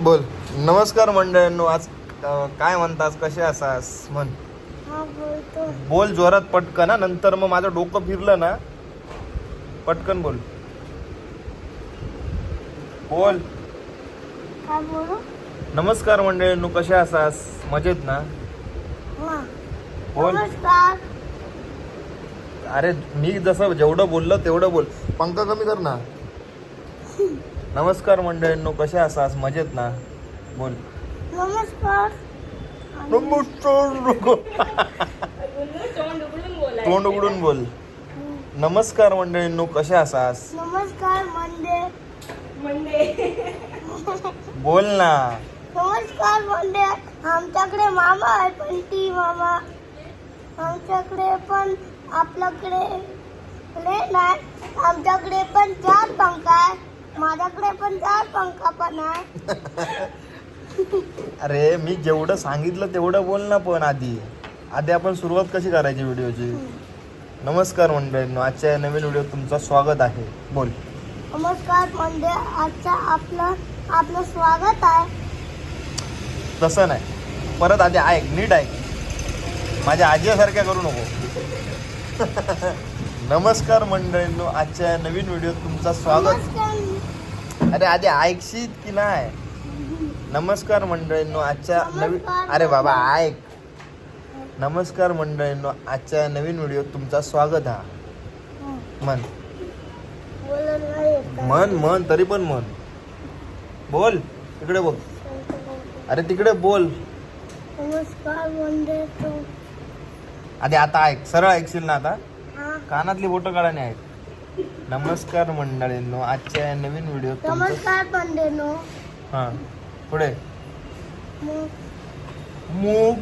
बोल. नमस्कार मंडळींनो आज अं, काय म्हणतास? कसे असास? म्हण. हा बोलतो. बोल जोरात पटकन हा. नंतर मग माझं डोकं फिरलं ना. पटकन बोल. बोल. काय बोलू. नमस्कार मंडळींनो कसे असास? मजेत ना? हा. बोल. नमस्कार. अरे मी जसं जेवढं बोललो तेवढं बोल. पंख कमी कर ना. नमस्कार मंडळींनो कसे असास? मजेत ना? बोल. नमस्कार. तोंड उघडून बोल. नमस्कार मंडळींनो कसे असास? नमस्कार मंडे. बोल ना. नमस्कार मंडे. आमच्याकडे मामा आहे पण टी मामा. आमच्याकडे पण आपल्याकडे प्लेन आहे आमच्याकडे पण चार पंखा आहे. माझ्याकडे पण चार पंखा पण आहे. अरे मी जेवढं सांगितलं तेवढं बोल ना पण आधी. आधी आपण सुरुवात कशी करायची व्हिडिओची? नमस्कार मंडळींनो आजच्या या नवीन व्हिडिओ तुमचं स्वागत आहे. बोल. नमस्कार मंडे आजचा आपलं आपलं स्वागत आहे. तसं नाही. परत आधी ऐक नीट ऐक. माझ्या आजीसारख्या करू नको. नमस्कार मंडळींनो आजच्या नवीन व्हिडिओ तुमचं स्वागत. अरे आधी ऐकशीत की नाही? नमस्कार मंडळींनो आजच्या नवीन. अरे बाबा ऐक. नमस्कार मंडळींनो आजच्या नवीन व्हिडिओ तुमचा स्वागत हा. मन. मन मन तरी पण मन बोल तिकडे बघ अरे तिकडे बोल. नमस्कार आधी आता ऐक सरळ ऐकशील ना आता? कानातली बोटं काढाने ऐक नमस्कार मंडळींनो आजच्या या नवीन व्हिडिओ नमस्कार मंडे नो हा पुढे. मग. मूग.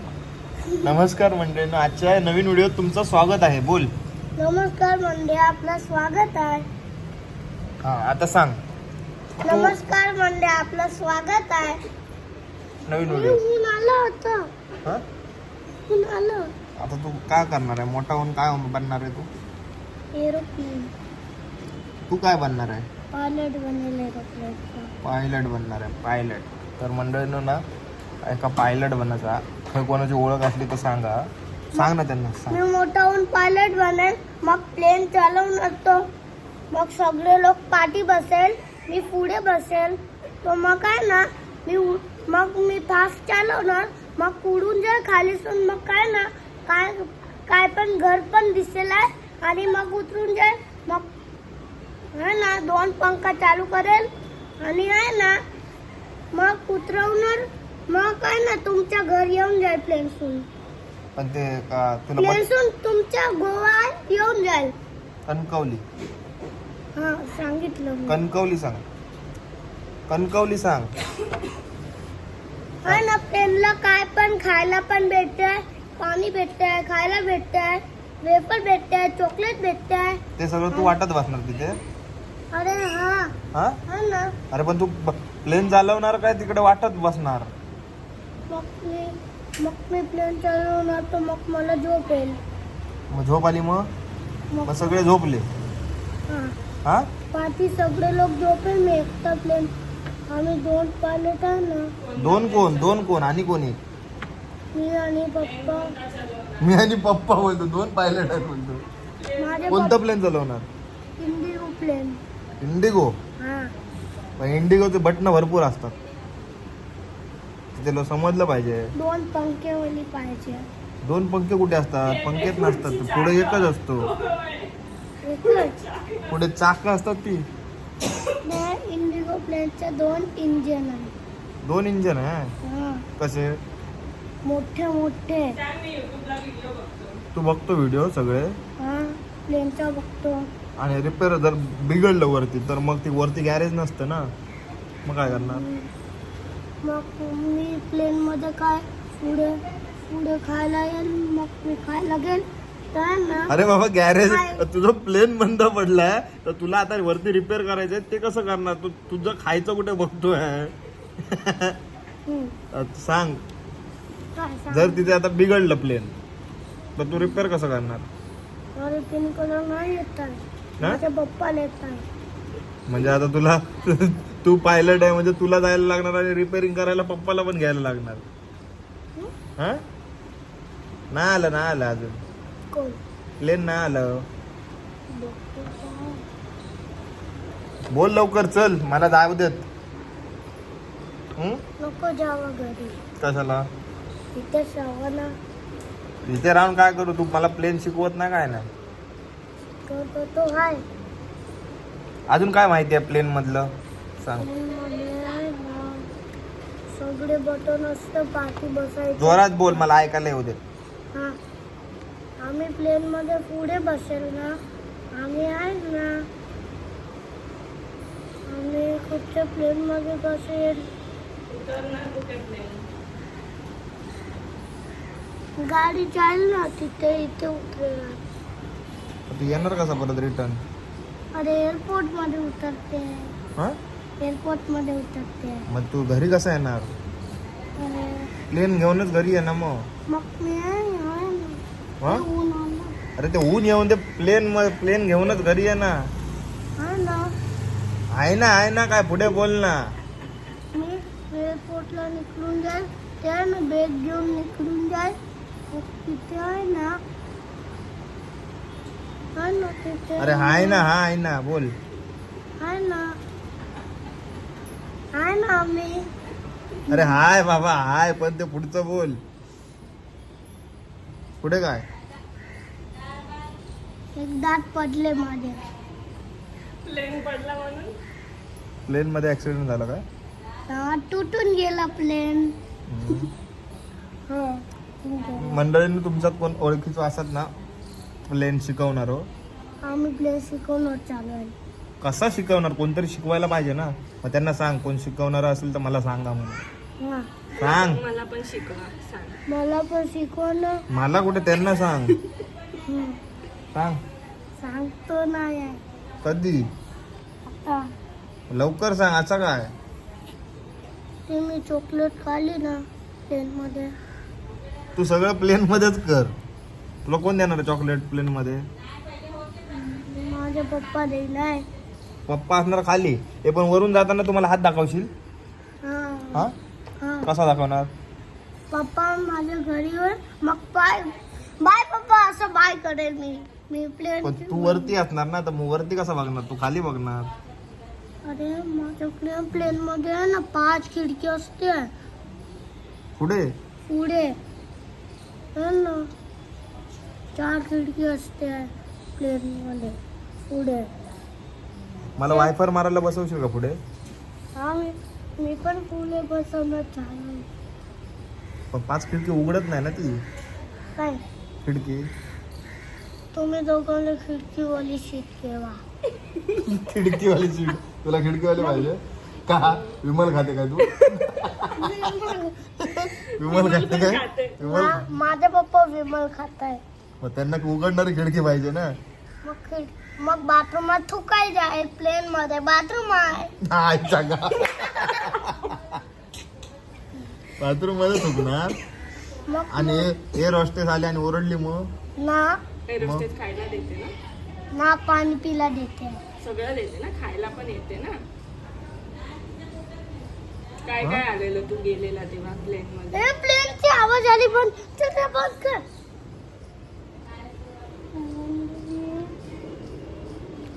नमस्कार मंडळींनो आजच्या या नवीन व्हिडिओ तुमचं स्वागत आहे. बोल. नमस्कार मंडे आपलं स्वागत आहे. हा आता सांग. नमस्कार मंडे आपलं स्वागत आहे. नवीन व्हिडिओ ऊन आलं होतं. हा? ऊन आलं. आता तू काय करणार आहे? मोठा होऊन काय बनणार आहे तू? एरोप्लेन. तू काय बनणार आहे? पायलट बनेल एरोप्लेनचा पायलट बनणार आहे पायलट. तर मंडळींनो ना एका पायलट बनायचा. काही कोणाची ओळख असली तर सांगा. सांग ना त्यांना मी मोठा होऊन पायलट बनेल मग प्लेन चालवून असतो मग सगळे लोक पाठी बसेल मी पुढे बसेल. तो मग काय ना मी उ- मग मी फास्ट चालवणार मग उडून जाईल खालीसून मग काय ना काय काय पण घर पण दिसेल आहे. आणि मग उतरून जाईल मग आहे ना दोन पंखा चालू करेल. आणि आहे ना मग उतरवणार. मग काय ना तुमच्या घर येऊन जाईल प्लेनसून पण ते का तुला बस प्लेनसून तुमच्या गोवा येऊन जाईल. कणकवली. हा सांगितलं मी. कणकवली सांग. कणकवली सांग. हा ना प्लेनला काय पण खायला पण भेटतंय. पाणी भेटतंय खायला भेटतंय. वेफर भेटतंय चॉकलेट भेटतंय. ते सगळं तू वाटत बसणार तिथे? अरे हा. हा? हा ना. अरे पण तू प्लेन चालवणार काय? तिकडे वाटत बसणार. मग मी मग मी प्लेन चालवणार तर मग मला झोप येईल. मग झोप आली मग? मग मग सगळे झोपले. हा. हा? पाठी सगळे लोक झोपेल मी एकटा प्लेन आम्ही दोन पायलट आहे ना. दोन कोण? दोन कोण? आणि कोणी? मी आणि पप्पा. मी आणि पप्पा बोलतो दोन पायलट आहेत बोलतो माझे कोणतं प्लेन चालवणार? इंडिगो प्लेन इंडिगो हा. इंडिगोचे बटणं भरपूर असतात. तिथे लो समजलं पाहिजे. दोन पंखेवाली पाहिजे. दोन पंखे कुठे असतात? पंखेच नसतात. पुढे एकच असतो. एकच? पुढे चाक असतात ती. इंडिगो प्लेनचे दोन इंजिन आहे दोन इंजन आहे? हा. कसे? मोठे मोठे. तू बघतो व्हिडिओ सगळे? हा प्लेनचा बघतो. आणि रिपेअर जर बिघडलं वरती तर मग ती वरती गॅरेज नसतं ना? मग काय करणार? मग मी प्लेन मध्ये काय पुढे पुढे खायला येईल मग मी खायला गेल तर ना? अरे बाबा गॅरेज? तुझं प्लेन बंद पडलाय तर तुला आता वरती रिपेअर करायचंय ते कसं करणार? तू तुझं खायचं कुठे बघतोय? सांग? जर तिथे आता बिघडलं प्लेन तर तू रिपेअर कसं करणार? नाही येत हा? माझ्या पप्पाला येत म्हणजे आता तुला तू पायलट आहे म्हणजे तुला जायला लागणार आणि रिपेअरिंग करायला पप्पाला पण घ्यायला लागणार. हा? नाही आलं नाही आलं अजून. प्लेन नाही आलं? बोल लवकर चल. मला जाऊ देत. कशाला? इथे ना इथे राहून काय करू? तू मला प्लेन शिकवत नाही काय नाही? करतो तो हाय. अजून काय माहिती आहे प्लेन मधलं? सांग. ना सगळे बटन असतं पाठी बसायचं. जोरात बोल मला ऐकायला येऊ दे. हा. आम्ही प्लेन मध्ये पुढे बसेल ना आम्ही आहे ना आम्ही कुठच्या प्लेन मध्ये बसेल? गाडी जाईल ना तिथे इथे उतरेल तू येणार कसा परत रिटर्न अरे एअरपोर्टमध्ये उतरते. हा? एअरपोर्टमध्ये उतरते. मग तू घरी कसा येणार? अरे प्लेन घेऊनच घरी ये ना मग. मग मी आहे आहे ना. हा? ऊन आलं. अरे ते ऊन येऊन ते प्लेन प्लेन घेऊनच घरी ये ना. आहे ना. आहे ना आहे ना काय पुढे बोल ना. मी एअरपोर्टला निघून जाईल ते आहे ना बॅग घेऊन निघून जाईल. तिथे आहे ना आहे ना तिथे अरे हाय ना हा आहे ना बोल. आहे ना. आहे ना मी अरे हाय बाबा हाय पण ते पुढचं बोल. पुढे काय? एक दात पडले माझे. प्लेन मध्ये ऍक्सिडेंट झाला काय हा, तुटून गेला प्लेन हम्म. हो. मंडळींनी तुमच्यात कोण ओळखीचं असत ना प्लेन शिकवणार हो. आम्ही प्लेन शिकवणार चालू आहे. कसा शिकवणार? कोणतरी शिकवायला पाहिजे ना. मग त्यांना सांग कोण शिकवणार असेल तर मला सांगा म्हणून. हा. सांग. मला पण शिकवा सांग. मला पण शिकव ना. मला कुठे त्यांना सांग. हम्म. सांग. सांगतो नाही आहे. कधी? आता. लवकर सांग असं काय? ते मी चॉकलेट खाली ना तू सगळं प्लेन मध्येच कर. तुला कोण देणार चॉकलेट प्लेन मध्ये? माझे पप्पा देणार. पप्पा असणार खाली. हे पण वरून जाताना तुम्हाला हात दाखवशील? हा. हा? हा. कसा दाखवणार? पप्पा माझ्या घरी येईल मग बाय बाय पप्पा असं बाय करेल मी. मी प्लेन तू वरती असणार ना तर मग वरती कसा बघणार? तू खाली बघणार. अरे माझ्या प्लेन मध्ये आहे ना पाच खिडकी असते. पुढे? पुढे. ना? चार खिडकी असते प्लेन मध्ये. पुढे. मला वायफाय मारायला बसवशील का पुढे? हा मी मी पण पुढे बसवणार चालू पण पाच खिडकी उघडत नाही ना ती? काय? खिडकी. तुम्ही दोघांना खिडकीवाली शीट ठेवा. खिडकीवाली सीट तुला खिडकीवाली पाहिजे? का? विमल खाते काय तू? विमल खाते काय विमल मा- माझे पप्पा विमल खात आहे मग त्यांना उघडणारी खिडकी पाहिजे ना. मग खिड मग बाथरूमात थुकाय जाईल प्लेन मध्ये. बाथरूम आहे. नाही सांगा. बाथरूममध्ये थुकणार. मग आणि एअर हॉस्टेस आले आणि ओरडली मग? ना. एरोस्टेज खायला देते ना. ना पाणी पिला देते. सगळं देते ना खायला पण येते ना. काय? काय आलेलं तू गेलेला तेव्हा प्लेन मध्ये? प्लेनची आवाज आली पण तिथे बंद कर.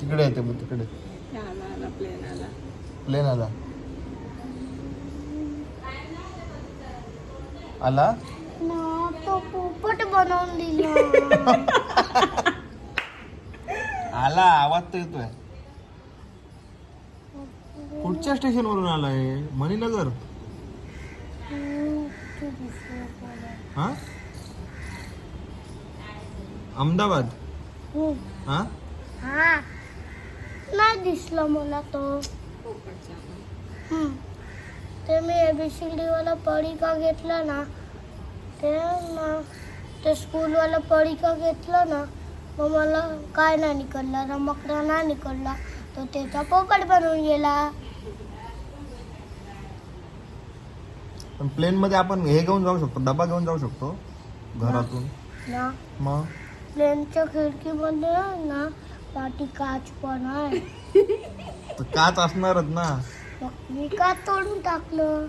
तिकडे येते मग तिकडे. आला आला प्लेन आला. प्लेन आला. आला? ना तो पोपट बनवून दिला. आला आवाज तर येतोय. कुठच्या स्टेशन वरून आलाय मणीनगर. हा अहमदाबाद हम्म. हा हा नाही दिसलं मला तो. हम्म. ते मी एबीसीडी वाला पडिका घेतला ना ते ना ते स्कूलवाला पडिका घेतला ना मग मला काय नाही निकडला रमकडा नाही निकडला तो त्याचा पोपट बनवून गेला पण प्लेन मध्ये आपण हे घेऊन जाऊ शकतो डबा घेऊन जाऊ शकतो घरातून. ना. मग प्लेनच्या खिडकीमध्ये ना पाठी काच पण आहे. तर काच असणारच ना. मग मी का तोडून टाकलं.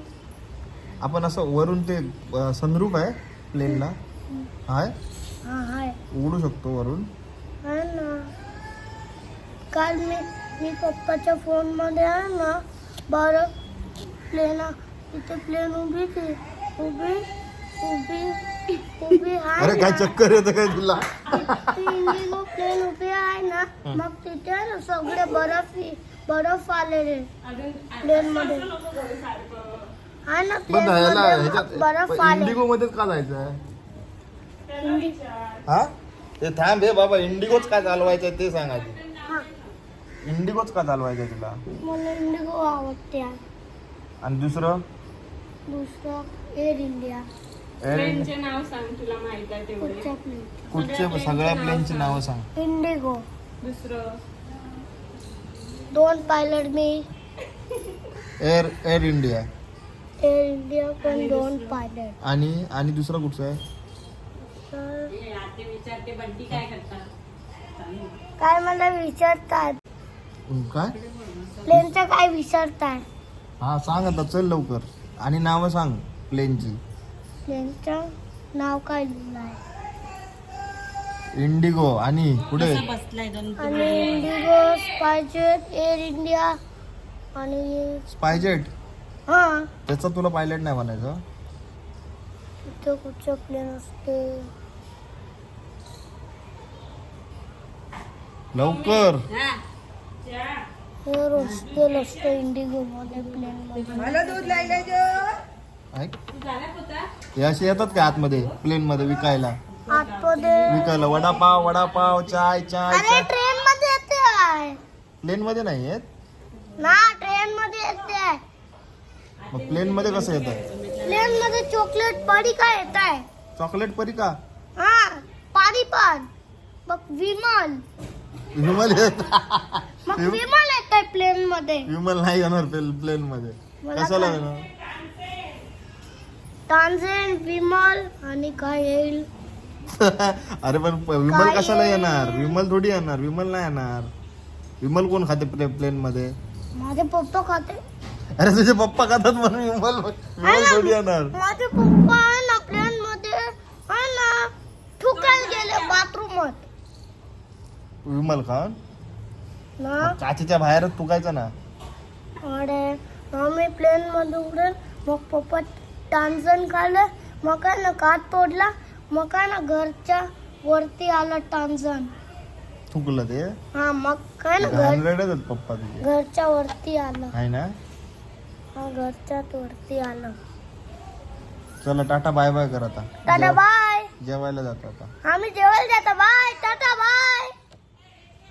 आपण असं वरून ते सनरूप आहे प्लेनला हाय? हा हाय. उघडू शकतो वरून. आहे ना. काल मी मी पप्पाच्या फोनमध्ये आहे ना बरं प्लेन तिथे प्लेन उभी उभी उभी उभी आहे अरे काय. चक्कर येतं काय तुला? प्लेन उभी आहे ना. मग तिथे आहे ना सगळे बर्फ बर्फ आलेले प्लेन मध्ये. आहे ना प्लेन मध्ये ह्याच्यात बर्फ आले इंडिगो मध्येच का जायचं हा? ते थांब हे बाबा इंडिगोच का चालवायचं ते सांग आधी हा. इंडिगोच का चालवायचं तुला? मला इंडिगो आवडते. आणि दुसरं? दुसरं एअर इंडिया एअर प्लेनचे नाव सांग तुला माहीत आहे तेवढे. कुठच्या प्लेन कुठचे सगळ्या प्लेनची नावं सांग. इंडिगो दुसरं. दोन पायलट मी air air India air India पण दोन पायलट आणि आणि दुसरं कुठचं आहे? तर ते विचारते बंटी काय करतात? काय मला विचारतात? काय? प्लेनचं काय विचारतात हा सांग आता चल लवकर. आणि नावं सांग प्लेनची. प्लेनचं नाव काय लिहिलं आहे? इंडिगो आणि पुढे आणि इंडिगो स्पायजेट एअर इंडिया आणि स्पायजेट? हा. त्याचा तुला पायलट नाही म्हणायचं? इथं कुठचं प्लेन असते लवकर. हे. इंडिगो मध्ये प्लेन मध्ये. ऐक. हे असे येतात का आतमध्ये? प्लेन मध्ये विकायला. विकायला. वडापाव वडापाव चाय चाय ट्रेन मध्ये येते प्लेन मध्ये नाही येत? ना ट्रेन मध्ये येते मग प्लेन मध्ये कसं येतं? प्लेन मध्ये चॉकलेट पाडी काय येत आहे? चॉकलेट परी का? हा पाडी पण. मग विमल. विमल येत. मग विम- विमल आहे प्लेन मध्ये? विमल नाही येणार प्लेन मध्ये. मला कशाला काय- येणार? तांझेन विमल आणि काय येईल अरे पण प- विमल काय कशाला आहे? येणार? विमल थोडी येणार. विमल नाही येणार. विमल कोण खाते प्ले प्लेन मध्ये? माझे पप्पा खाते. अरे तुझे पप्पा खातात म्हणून विमल विमल थोडी येणार. माझे पप्पा आहे ना प्लेन मध्ये. आहे ना थुकायला गेले बाथरूमात विमल खान? ना? काचेच्या बाहेरच तुकायचं ना? अरे आम्ही प्लेन मध्ये उडेल मग पप्पा टांजन खाल्लं मग काय ना कात तोडला मग काय ना घरच्या वरती आला टांजन थुकलं ते? हा मग काय ना घर घाणेरडेच पप्पा तुझे. घरच्या वरती आलं. आहे ना? हा घरच्या वरती आलं. चला टाटा बाय बाय कर आता. टाटा जेव- बाय. जेवायला जातो आता. आम्ही जेवायला जातो. Bye tata bye.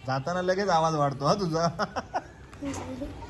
जाताना लगेच आवाज वाढतो हा तुझा.